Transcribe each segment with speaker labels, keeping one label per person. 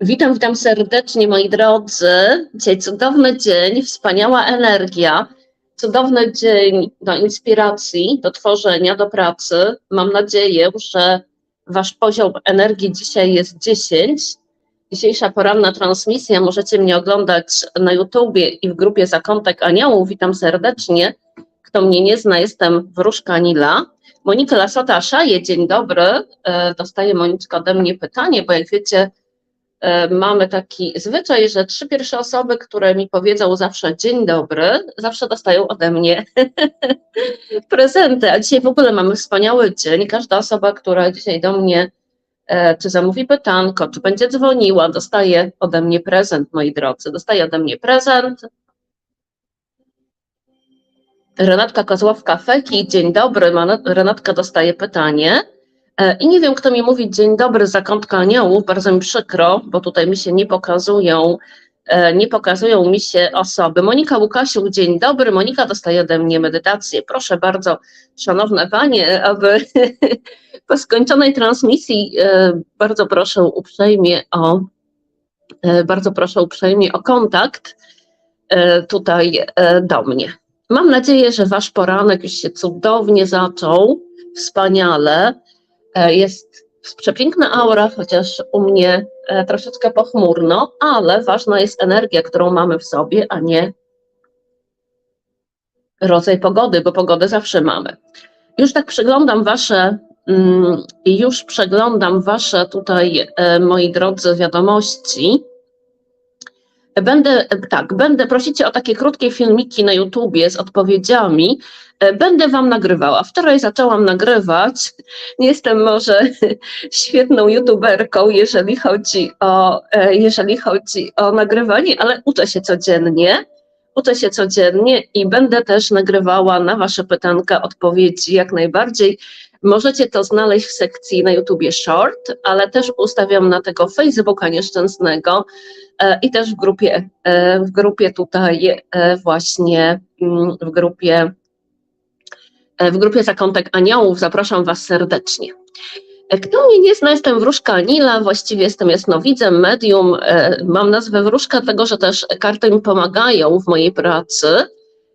Speaker 1: Witam, witam serdecznie moi drodzy. Dzisiaj cudowny dzień, wspaniała energia, cudowny dzień do inspiracji, do tworzenia, do pracy. Mam nadzieję, że wasz poziom energii dzisiaj jest 10. Dzisiejsza poranna transmisja możecie mnie oglądać na YouTubie i w grupie Zakątek Aniołów. Witam serdecznie. Kto mnie nie zna, jestem Wróżka Nila. Monika Lasota Szaje, dzień dobry. E, Dostaje Moniczka ode mnie pytanie, bo jak wiecie, mamy taki zwyczaj, że trzy pierwsze osoby, które mi powiedzą zawsze dzień dobry, zawsze dostają ode mnie prezenty. A dzisiaj w ogóle mamy wspaniały dzień. Każda osoba, która dzisiaj do mnie e, czy zamówi pytanko, czy będzie dzwoniła, dostaje ode mnie prezent, moi drodzy. Dostaje ode mnie prezent. Renatka Kozłowska-Feki, dzień dobry. Renatka dostaje pytanie. E, I nie wiem, kto mi mówi dzień dobry, zakątka aniołów, bardzo mi przykro, bo tutaj mi się nie pokazują, e, nie pokazują mi się osoby. Monika Łukasiuk, dzień dobry. Monika dostaje ode mnie medytację. Proszę bardzo, szanowne panie, aby po skończonej transmisji e, bardzo proszę uprzejmie o, bardzo proszę uprzejmie o kontakt tutaj do mnie. Mam nadzieję, że wasz poranek już się cudownie zaczął, wspaniale. E, Jest przepiękna aura, chociaż u mnie e, troszeczkę pochmurno, ale ważna jest energia, którą mamy w sobie, a nie rodzaj pogody, bo pogodę zawsze mamy. Już tak przeglądam wasze, mm, już przeglądam wasze tutaj, e, moi drodzy, wiadomości. Będę, tak, będę, prosicie o takie krótkie filmiki na YouTubie z odpowiedziami. E, Będę Wam nagrywała. Wczoraj zaczęłam nagrywać. Nie jestem może świetną YouTuberką, jeżeli chodzi o, e, jeżeli chodzi o nagrywanie, ale uczę się codziennie. Uczę się codziennie i będę też nagrywała na Wasze pytanka odpowiedzi jak najbardziej. Możecie to znaleźć w sekcji na YouTubie Short, ale też ustawiam na tego Facebooka nieszczęsnego e, i też w grupie, e, w grupie tutaj e, właśnie, mm, w grupie, w grupie Zakątek Aniołów. Zapraszam Was serdecznie. Kto mnie nie zna, jestem Wróżka Anila, właściwie jestem jasnowidzem, medium. Mam nazwę Wróżka, dlatego że też karty mi pomagają w mojej pracy,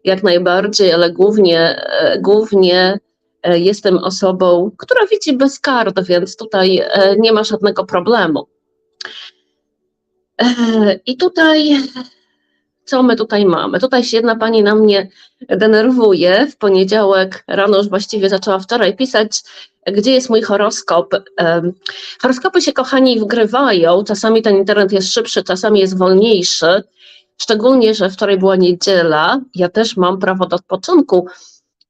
Speaker 1: jak najbardziej, ale głównie, głównie jestem osobą, która widzi bez kart, więc tutaj e, nie ma żadnego problemu. E, I tutaj, co my tutaj mamy? Tutaj się jedna pani na mnie denerwuje. W poniedziałek rano już właściwie zaczęła wczoraj pisać, gdzie jest mój horoskop. Horoskopy się, kochani, wgrywają. Czasami ten internet jest szybszy, czasami jest wolniejszy. Szczególnie, że wczoraj była niedziela. Ja też mam prawo do odpoczynku.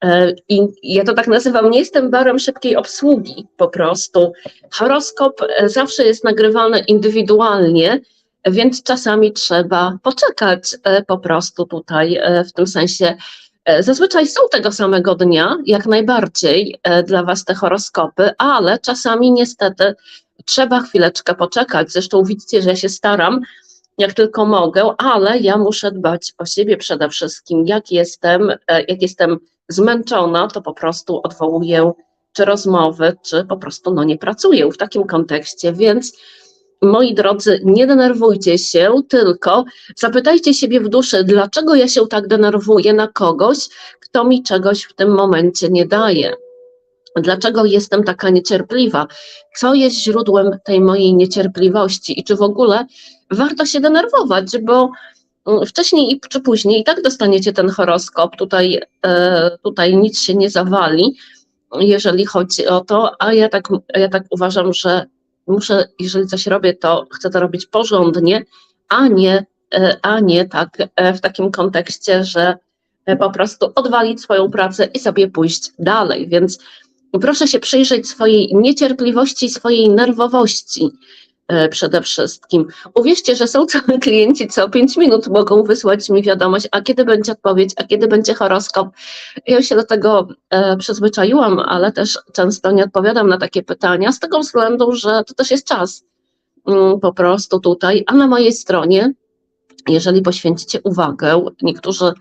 Speaker 1: E, I ja to tak nazywam, nie jestem barem szybkiej obsługi po prostu. Horoskop e, zawsze jest nagrywany indywidualnie, więc czasami trzeba poczekać e, po prostu tutaj w tym sensie. Zazwyczaj są tego samego dnia, jak najbardziej dla Was te horoskopy, ale czasami niestety trzeba chwileczkę poczekać. Zresztą widzicie, że ja się staram, jak tylko mogę, ale ja muszę dbać o siebie przede wszystkim. Jak jestem, jak jestem zmęczona, to po prostu odwołuję czy rozmowy, czy po prostu no, nie pracuję w takim kontekście, więc moi drodzy, nie denerwujcie się, tylko zapytajcie siebie w duszy, dlaczego ja się tak denerwuję na kogoś, kto mi czegoś w tym momencie nie daje. Dlaczego jestem taka niecierpliwa? Co jest źródłem tej mojej niecierpliwości i czy w ogóle warto się denerwować, bo wcześniej i- czy później i tak dostaniecie ten horoskop, tutaj, e, tutaj nic się nie zawali, jeżeli chodzi o to, a ja tak, ja tak uważam, że muszę, jeżeli coś robię, to chcę to robić porządnie, a nie, e, a nie tak e, w takim kontekście, że po prostu odwalić swoją pracę i sobie pójść dalej. Więc proszę się przyjrzeć swojej niecierpliwości, swojej nerwowości przede wszystkim. Uwierzcie, że są całe klienci, co 5 minut mogą wysłać mi wiadomość, a kiedy będzie odpowiedź, a kiedy będzie horoskop. Ja się do tego e, przyzwyczaiłam, ale też często nie odpowiadam na takie pytania, z tego względu, że to też jest czas mm, po prostu tutaj, a na mojej stronie, jeżeli poświęcicie uwagę, niektórzy,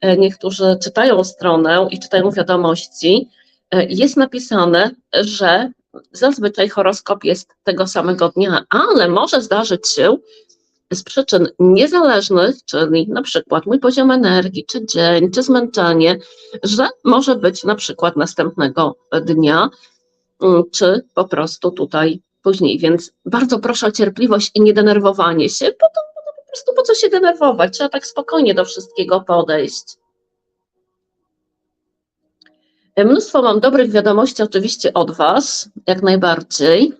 Speaker 1: e, niektórzy czytają stronę i czytają wiadomości, e, jest napisane, że zazwyczaj horoskop jest tego samego dnia, ale może zdarzyć się z przyczyn niezależnych, czyli na przykład mój poziom energii, czy dzień, czy zmęczenie, że może być na przykład następnego dnia, mm, czy po prostu tutaj później. Więc bardzo proszę o cierpliwość i niedenerwowanie się, bo to, bo to po prostu po co się denerwować? Trzeba tak spokojnie do wszystkiego podejść. Mnóstwo mam dobrych wiadomości oczywiście od Was, jak najbardziej.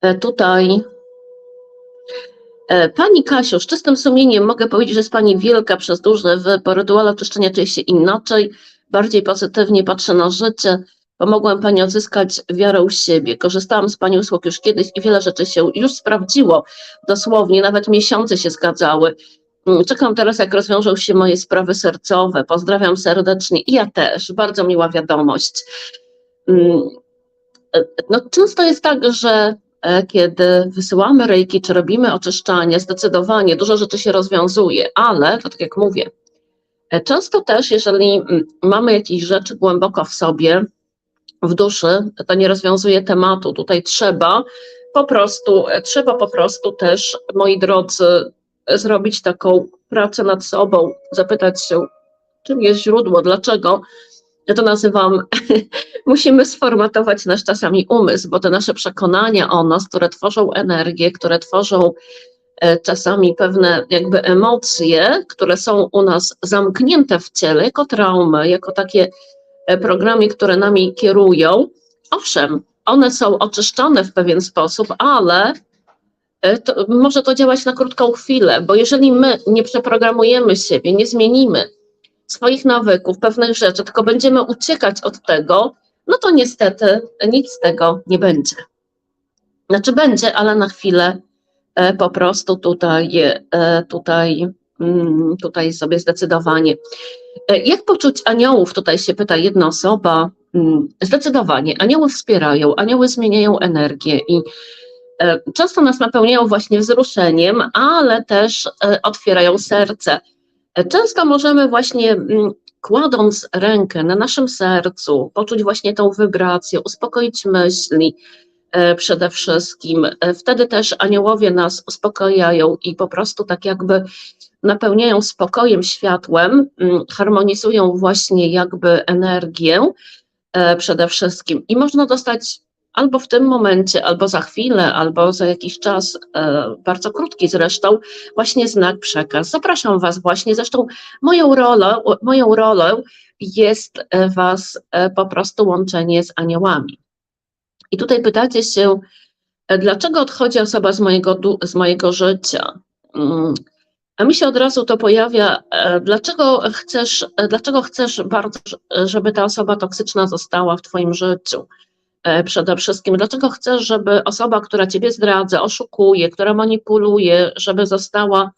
Speaker 1: E, Tutaj e, Pani Kasiu, z czystym sumieniem mogę powiedzieć, że jest Pani wielka przez duże w rytuale oczyszczenia czuję się inaczej, bardziej pozytywnie patrzę na życie. Pomogłem Pani odzyskać wiarę w siebie. Korzystałam z Pani usług już kiedyś i wiele rzeczy się już sprawdziło. Dosłownie, nawet miesiące się zgadzały. Mm, Czekam teraz, jak rozwiążą się moje sprawy sercowe. Pozdrawiam serdecznie i ja też. Bardzo miła wiadomość. Mm, e, No, często jest tak, że e, kiedy wysyłamy rejki czy robimy oczyszczanie, zdecydowanie dużo rzeczy się rozwiązuje, ale to tak jak mówię, e, często też, jeżeli mm, mamy jakieś rzeczy głęboko w sobie, w duszy, to nie rozwiązuje tematu. Tutaj trzeba po prostu, trzeba po prostu też, moi drodzy, zrobić taką pracę nad sobą, zapytać się, czym jest źródło, dlaczego. Ja to nazywam, musimy sformatować nasz czasami umysł, bo te nasze przekonania o nas, które tworzą energię, które tworzą e, czasami pewne jakby emocje, które są u nas zamknięte w ciele, jako traumy, jako takie e, programy, które nami kierują. Owszem, one są oczyszczone w pewien sposób, ale to może to działać na krótką chwilę, bo jeżeli my nie przeprogramujemy siebie, nie zmienimy swoich nawyków, pewnych rzeczy, tylko będziemy uciekać od tego, no to niestety nic z tego nie będzie. Znaczy będzie, ale na chwilę e, po prostu tutaj, e, tutaj, mm, tutaj sobie zdecydowanie. Jak poczuć aniołów? Tutaj się pyta jedna osoba. Mm, Zdecydowanie. Anioły wspierają, anioły zmieniają energię i E, często nas napełniają właśnie wzruszeniem, ale też e, otwierają serce. E, często możemy właśnie mm, kładąc rękę na naszym sercu, poczuć właśnie tą wibrację, uspokoić myśli przede wszystkim. Wtedy też aniołowie nas uspokajają i po prostu tak jakby napełniają spokojem, światłem, mm, harmonizują właśnie jakby energię przede wszystkim. I można dostać albo w tym momencie, albo za chwilę, albo za jakiś czas, e, bardzo krótki zresztą, właśnie znak przekaz. Zapraszam Was właśnie, zresztą moją rolą, moją rolą jest e, Was e, po prostu łączenie z aniołami. I tutaj pytacie się, dlaczego odchodzi osoba z mojego, z mojego życia? Mm, a mi się od razu to pojawia, dlaczego chcesz, dlaczego chcesz bardzo, żeby ta osoba toksyczna została w Twoim życiu? E, przede wszystkim. Dlaczego chcesz, żeby osoba, która ciebie zdradza, oszukuje, która manipuluje, żeby została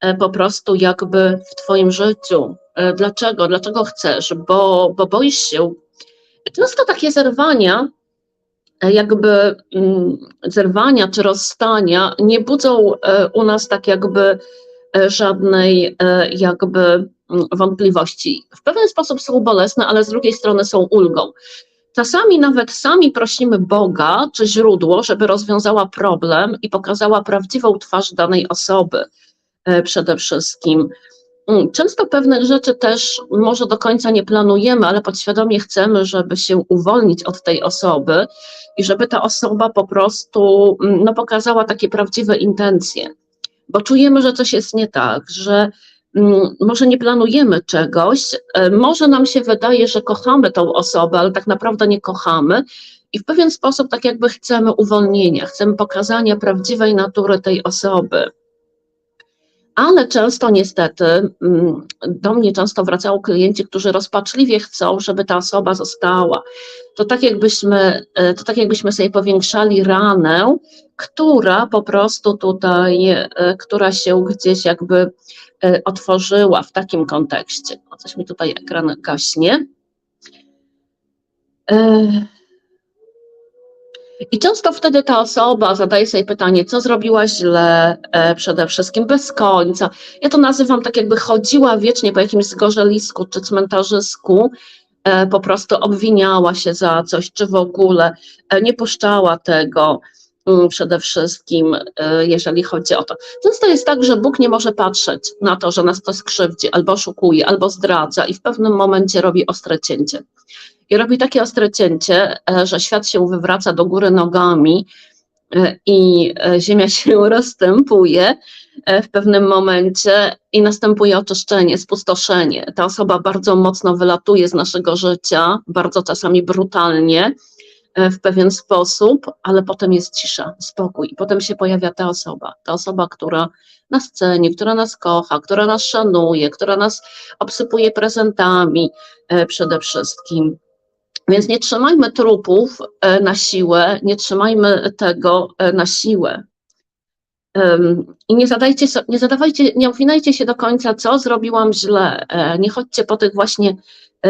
Speaker 1: e, po prostu jakby w twoim życiu? E, dlaczego? Dlaczego chcesz? Bo, bo boisz się. Często takie zerwania, jakby mm, zerwania czy rozstania nie budzą u nas tak jakby żadnej jakby mm, wątpliwości. W pewien sposób są bolesne, ale z drugiej strony są ulgą. Czasami nawet sami prosimy Boga czy źródło, żeby rozwiązała problem i pokazała prawdziwą twarz danej osoby e, przede wszystkim. Mm, często pewnych rzeczy też może do końca nie planujemy, ale podświadomie chcemy, żeby się uwolnić od tej osoby i żeby ta osoba po prostu mm, no, pokazała takie prawdziwe intencje. Bo czujemy, że coś jest nie tak, że może nie planujemy czegoś, e, może nam się wydaje, że kochamy tą osobę, ale tak naprawdę nie kochamy i w pewien sposób tak jakby chcemy uwolnienia, chcemy pokazania prawdziwej natury tej osoby. Ale często niestety mm, do mnie często wracają klienci, którzy rozpaczliwie chcą, żeby ta osoba została. To tak jakbyśmy, e, to tak jakbyśmy sobie powiększali ranę, która po prostu tutaj, e, która się gdzieś jakby E, otworzyła w takim kontekście. O, coś mi tutaj ekran gaśnie. I często wtedy ta osoba zadaje sobie pytanie, co zrobiła źle, e, przede wszystkim bez końca. Ja to nazywam tak, jakby chodziła wiecznie po jakimś zgorzelisku czy cmentarzysku, e, po prostu obwiniała się za coś, czy w ogóle e, nie puszczała tego mm, przede wszystkim, e, jeżeli chodzi o to. Często jest tak, że Bóg nie może patrzeć na to, że nas ktoś skrzywdzi, albo oszukuje, albo zdradza i w pewnym momencie robi ostre cięcie. I robi takie ostre cięcie, że świat się wywraca do góry nogami, i ziemia się rozstępuje w pewnym momencie i następuje oczyszczenie, spustoszenie. Ta osoba bardzo mocno wylatuje z naszego życia, bardzo czasami brutalnie, w pewien sposób, ale potem jest cisza, spokój. I potem się pojawia ta osoba, ta osoba, która nas ceni, która nas kocha, która nas szanuje, która nas obsypuje prezentami przede wszystkim więc nie trzymajmy trupów e, na siłę, nie trzymajmy tego e, na siłę. I nie, zadajcie, nie zadawajcie, nie obwinajcie się do końca, co zrobiłam źle. E, nie chodźcie po tych właśnie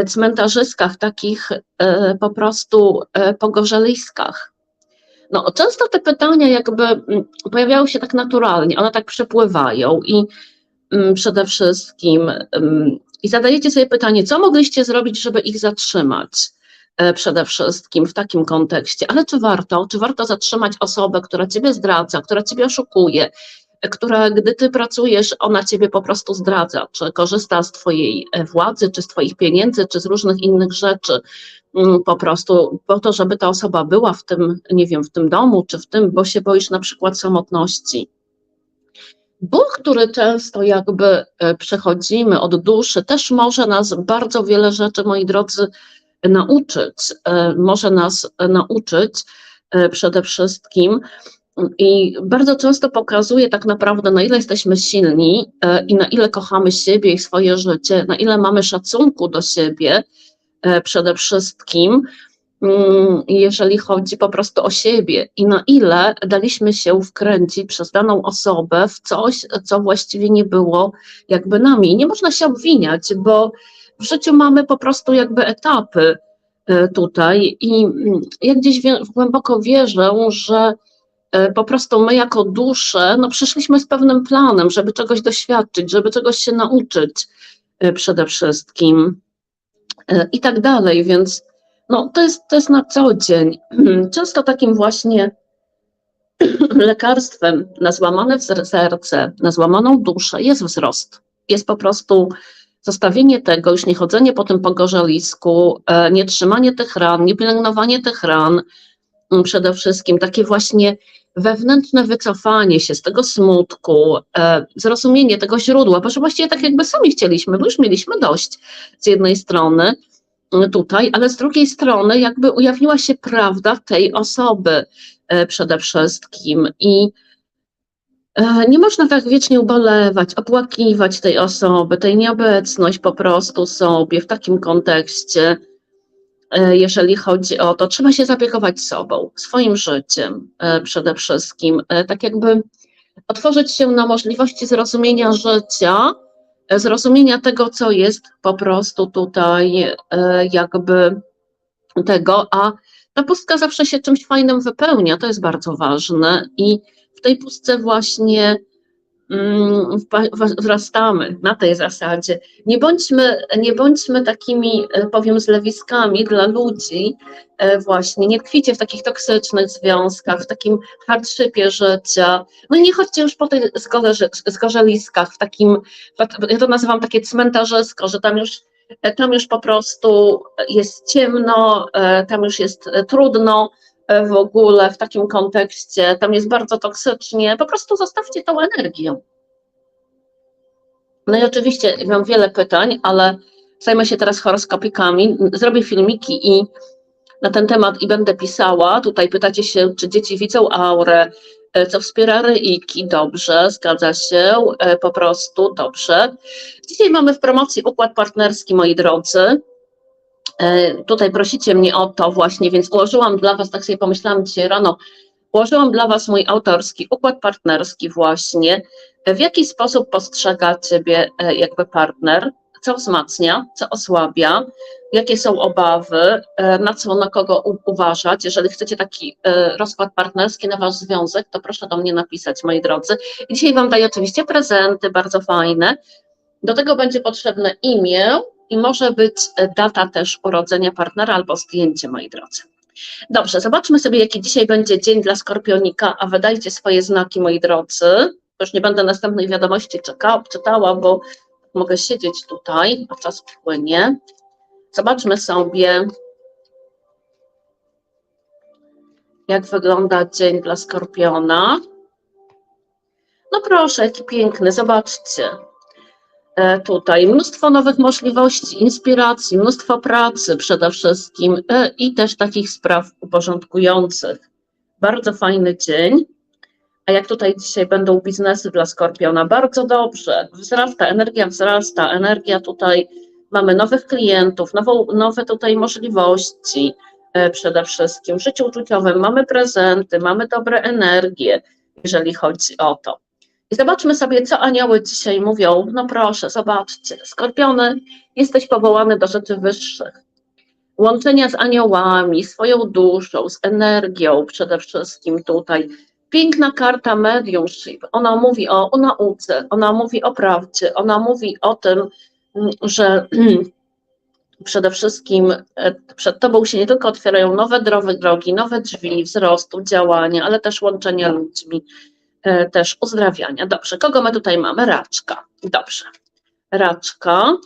Speaker 1: cmentarzyskach, takich po prostu pogorzeliskach. No, często te pytania jakby mm, pojawiają się tak naturalnie, one tak przepływają i mm, przede wszystkim mm, i zadajecie sobie pytanie, co mogliście zrobić, żeby ich zatrzymać? E, przede wszystkim w takim kontekście. Ale czy warto? Czy warto zatrzymać osobę, która ciebie zdradza, która ciebie oszukuje, która gdy ty pracujesz, ona ciebie po prostu zdradza, czy korzysta z twojej e, władzy, czy z twoich pieniędzy, czy z różnych innych rzeczy, mm, po prostu po to, żeby ta osoba była w tym, nie wiem, w tym domu, czy w tym, bo się boisz na przykład samotności. Bóg, który często jakby e, przechodzimy od duszy, też może nas bardzo wiele rzeczy, moi drodzy, nauczyć, e, może nas nauczyć e, przede wszystkim i bardzo często pokazuje tak naprawdę, na ile jesteśmy silni e, i na ile kochamy siebie i swoje życie, na ile mamy szacunku do siebie przede wszystkim, mm, jeżeli chodzi po prostu o siebie i na ile daliśmy się wkręcić przez daną osobę w coś, co właściwie nie było jakby nami. Nie można się obwiniać, bo w życiu mamy po prostu jakby etapy e, tutaj i mm, ja gdzieś głęboko wierzę, że e, po prostu my jako dusze, no przyszliśmy z pewnym planem, żeby czegoś doświadczyć, żeby czegoś się nauczyć e, przede wszystkim i tak dalej, więc no to jest, to jest na co dzień. Często takim właśnie lekarstwem na złamane serce, na złamaną duszę jest wzrost. Jest po prostu zostawienie tego, już nie chodzenie po tym pogorzelisku, e, nie trzymanie tych ran, nie pielęgnowanie tych ran, mm, przede wszystkim takie właśnie wewnętrzne wycofanie się z tego smutku, e, zrozumienie tego źródła, bo że właściwie tak jakby sami chcieliśmy, bo już mieliśmy dość z jednej strony mm, tutaj, ale z drugiej strony jakby ujawniła się prawda tej osoby e, przede wszystkim i nie można tak wiecznie ubolewać, opłakiwać tej osoby, tej nieobecność po prostu sobie w takim kontekście, e, jeżeli chodzi o to, trzeba się zapiekować sobą, swoim życiem e, przede wszystkim, tak jakby otworzyć się na możliwości zrozumienia życia, zrozumienia tego, co jest po prostu tutaj jakby tego, a ta pustka zawsze się czymś fajnym wypełnia, to jest bardzo ważne. I w tej pustce właśnie mm, wzrastamy na tej zasadzie. Nie bądźmy, nie bądźmy takimi, e, powiem, zlewiskami dla ludzi, e, właśnie, nie tkwicie w takich toksycznych związkach, w takim hardshipie życia. No i nie chodźcie już po tych zgorzeliskach, w takim, ja to nazywam takie cmentarzysko, że tam już e, tam już po prostu jest ciemno, tam już jest trudno, w ogóle w takim kontekście, tam jest bardzo toksycznie, po prostu zostawcie tą energię. No i oczywiście mam wiele pytań, ale zajmę się teraz horoskopikami, zrobię filmiki i na ten temat i będę pisała. Tutaj pytacie się, czy dzieci widzą aurę, e, co wspiera reiki. Dobrze, zgadza się, e, po prostu dobrze. Dzisiaj mamy w promocji układ partnerski, moi drodzy. E, tutaj prosicie mnie o to właśnie, więc ułożyłam dla Was, tak sobie pomyślałam dzisiaj rano, ułożyłam dla Was mój autorski układ partnerski właśnie, w jaki sposób postrzega Ciebie e, jakby partner, co wzmacnia, co osłabia, jakie są obawy, e, na co, na kogo uważać. Jeżeli chcecie taki rozkład partnerski na Wasz związek, to proszę do mnie napisać, moi drodzy. I dzisiaj Wam daję oczywiście prezenty bardzo fajne. Do tego będzie potrzebne imię, i może być e, data też urodzenia partnera albo zdjęcie, moi drodzy. Dobrze, zobaczmy sobie, jaki dzisiaj będzie dzień dla Skorpionika, a wydajcie swoje znaki, moi drodzy. Już nie będę następnej wiadomości czekała, czytała, bo mogę siedzieć tutaj, a czas płynie. Zobaczmy sobie, jak wygląda dzień dla Skorpiona. No proszę, jaki piękny, zobaczcie. E, Tutaj mnóstwo nowych możliwości, inspiracji, mnóstwo pracy przede wszystkim e, i też takich spraw uporządkujących. Bardzo fajny dzień. A jak tutaj dzisiaj będą biznesy dla Skorpiona? Bardzo dobrze. Wzrasta, energia wzrasta, energia tutaj, mamy nowych klientów, nową, nowe tutaj możliwości e, przede wszystkim. W życiu uczuciowym mamy prezenty, mamy dobre energie, jeżeli chodzi o to. I zobaczmy sobie, co anioły dzisiaj mówią. No proszę, zobaczcie. Skorpiony, jesteś powołany do rzeczy wyższych. Łączenia z aniołami, swoją duszą, z energią przede wszystkim tutaj. Piękna karta mediumship. Ona mówi o, o nauce, ona mówi o prawdzie, ona mówi o tym, mm, że przede wszystkim e, przed tobą się nie tylko otwierają nowe drogi, nowe drzwi wzrostu, działania, ale też łączenia ludźmi też uzdrawiania. Dobrze, kogo my tutaj mamy? Raczka. Dobrze. Raczka.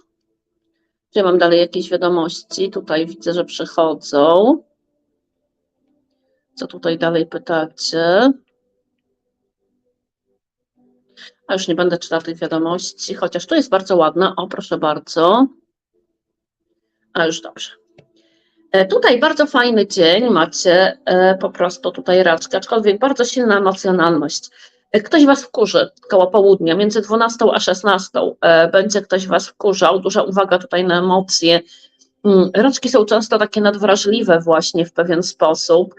Speaker 1: Czy mam dalej jakieś wiadomości? Tutaj widzę, że przychodzą. Co tutaj dalej pytacie? A już nie będę czytała tych wiadomości, chociaż tu jest bardzo ładna. O, proszę bardzo. A już dobrze. E, Tutaj bardzo fajny dzień macie, e, po prostu tutaj raczkę, aczkolwiek bardzo silna emocjonalność. E, Ktoś was wkurzy koło południa, między 12 a 16 e, będzie ktoś was wkurzał, duża uwaga tutaj na emocje. Mm, Raczki są często takie nadwrażliwe właśnie w pewien sposób,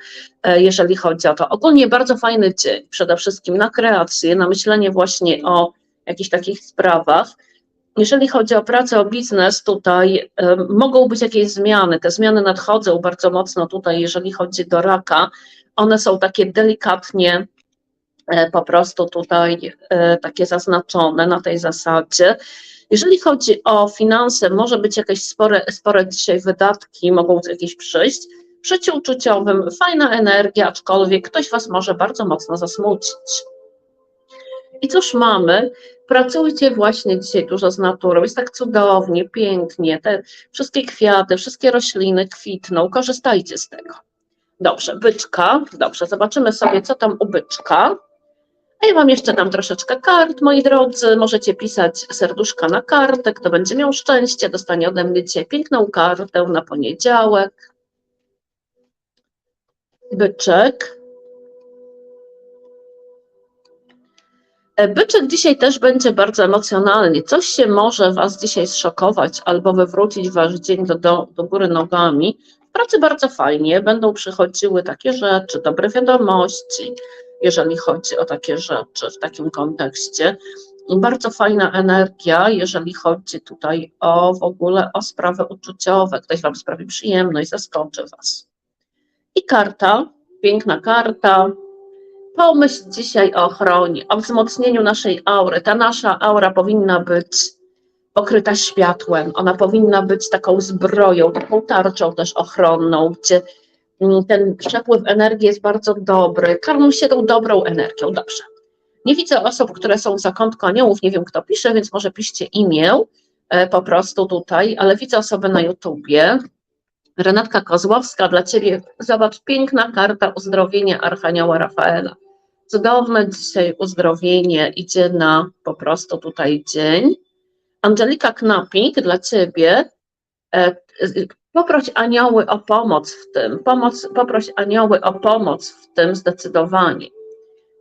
Speaker 1: jeżeli chodzi o to. Ogólnie bardzo fajny dzień, przede wszystkim na kreację, na myślenie właśnie o jakichś takich sprawach. Jeżeli chodzi o pracę, o biznes, tutaj mogą być jakieś zmiany. Te zmiany nadchodzą bardzo mocno tutaj, jeżeli chodzi do raka. One są takie delikatnie e, po prostu tutaj e, takie zaznaczone na tej zasadzie. Jeżeli chodzi o finanse, może być jakieś spore, spore dzisiaj wydatki, mogą jakieś przyjść. W życiu uczuciowym fajna energia, aczkolwiek ktoś Was może bardzo mocno zasmucić. I cóż mamy? Pracujcie właśnie dzisiaj dużo z naturą. Jest tak cudownie, pięknie. Te wszystkie kwiaty, wszystkie rośliny kwitną. Korzystajcie z tego. Dobrze, byczka. Dobrze, zobaczymy sobie, co tam u byczka. A ja Wam jeszcze dam troszeczkę kart, moi drodzy. Możecie pisać serduszka na kartę. Kto będzie miał szczęście, dostanie ode mnie dzisiaj piękną kartę na poniedziałek. Byczek. Byczek dzisiaj też będzie bardzo emocjonalnie. Coś się może Was dzisiaj zszokować albo wywrócić Wasz dzień do, do, do góry nogami. W pracy bardzo fajnie, będą przychodziły takie rzeczy, dobre wiadomości, jeżeli chodzi o takie rzeczy w takim kontekście. Bardzo fajna energia, jeżeli chodzi tutaj o w ogóle o sprawy uczuciowe. Ktoś Wam sprawi przyjemność, zaskoczy Was. I karta, piękna karta, Pomyśl dzisiaj o ochronie, o wzmocnieniu naszej aury. Ta nasza aura powinna być pokryta światłem, ona powinna być taką zbroją, taką tarczą też ochronną, gdzie mm, ten przepływ energii jest bardzo dobry. Karmią się tą dobrą energią. Dobrze. Nie widzę osób, które są w zakątku aniołów, nie wiem kto pisze, więc może piszcie imię e, po prostu tutaj, ale widzę osoby na YouTubie. Renatka Kozłowska, dla Ciebie, zobacz, piękna karta uzdrowienia Archanioła Rafaela. Cudowne dzisiaj uzdrowienie idzie na po prostu tutaj dzień. Angelika Knapik, dla Ciebie, e, poproś anioły o pomoc w tym, pomoc, poproś anioły o pomoc w tym zdecydowanie.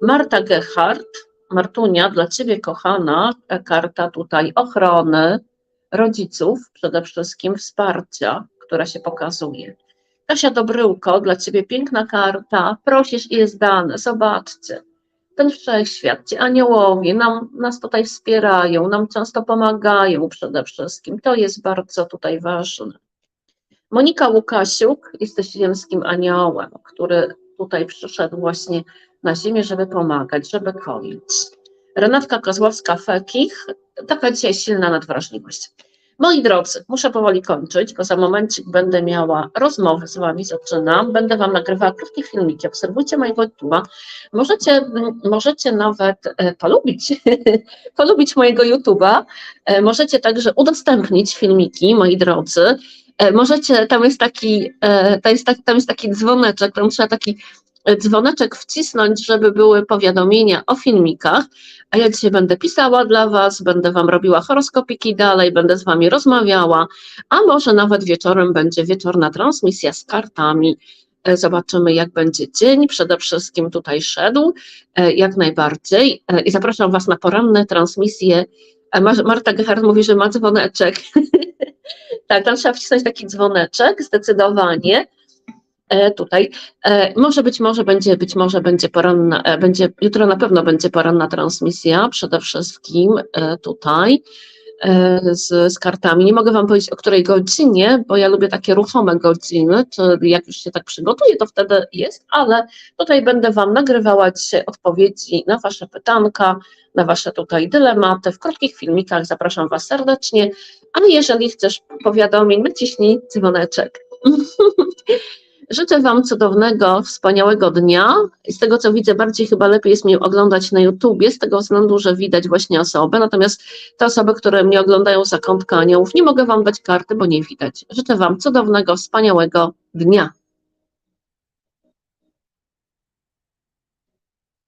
Speaker 1: Marta Gehart, Martunia, dla Ciebie kochana, e, karta tutaj ochrony rodziców, przede wszystkim wsparcia, która się pokazuje. Kasia Dobryłko, dla Ciebie piękna karta, prosisz i jest dane, zobaczcie. Ten wszechświat, ci aniołowie nam, nas tutaj wspierają, nam często pomagają przede wszystkim. To jest bardzo tutaj ważne. Monika Łukasiuk, jesteś ziemskim aniołem, który tutaj przyszedł właśnie na ziemię, żeby pomagać, żeby koić. Renatka Kozłowska-Fekich, taka dzisiaj silna nadwrażliwość. Moi drodzy, muszę powoli kończyć, bo za momencik będę miała rozmowę z Wami, zaczynam. Będę Wam nagrywała krótkie filmiki, obserwujcie mojego YouTube'a. Możecie, mm, możecie nawet e, polubić, polubić mojego YouTube'a. E, Możecie także udostępnić filmiki, moi drodzy. E, Możecie, tam jest taki, tam jest, tak, tam jest taki dzwoneczek, tam trzeba taki dzwoneczek wcisnąć, żeby były powiadomienia o filmikach, a ja dzisiaj będę pisała dla Was, będę Wam robiła horoskopiki dalej, będę z Wami rozmawiała, a może nawet wieczorem będzie wieczorna transmisja z kartami. E, Zobaczymy, jak będzie dzień. Przede wszystkim tutaj szedł, e, jak najbardziej. E, I zapraszam Was na poranne transmisje. Mar- Marta Gehard mówi, że ma dzwoneczek. tak, tam trzeba wcisnąć taki dzwoneczek, zdecydowanie. E, Tutaj. E, Może być może będzie, być może będzie poranna, e, będzie, jutro na pewno będzie poranna transmisja, przede wszystkim tutaj z, z kartami. Nie mogę Wam powiedzieć o której godzinie, bo ja lubię takie ruchome godziny, czyli jak już się tak przygotuję, to wtedy jest, ale tutaj będę Wam nagrywała dzisiaj odpowiedzi na Wasze pytanka, na Wasze tutaj dylematy w krótkich filmikach. Zapraszam Was serdecznie, a jeżeli chcesz powiadomień, naciśnij dzwoneczek. Życzę Wam cudownego, wspaniałego dnia. Z tego co widzę, bardziej chyba lepiej jest mnie oglądać na YouTubie, z tego względu, że widać właśnie osobę. Natomiast te osoby, które mnie oglądają za kątka aniołów, nie mogę Wam dać karty, bo nie widać. Życzę Wam cudownego, wspaniałego dnia.